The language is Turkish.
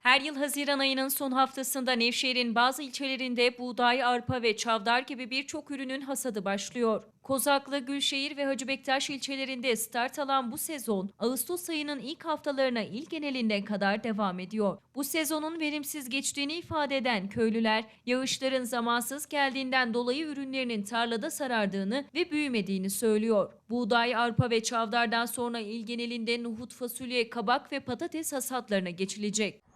Her yıl Haziran ayının son haftasında Nevşehir'in bazı ilçelerinde buğday, arpa ve çavdar gibi birçok ürünün hasadı başlıyor. Kozaklı, Gülşehir ve Hacı Bektaş ilçelerinde start alan bu sezon Ağustos ayının ilk haftalarına il genelinde kadar devam ediyor. Bu sezonun verimsiz geçtiğini ifade eden köylüler yağışların zamansız geldiğinden dolayı ürünlerinin tarlada sarardığını ve büyümediğini söylüyor. Buğday, arpa ve çavdardan sonra il genelinde nohut, fasulye, kabak ve patates hasatlarına geçilecek.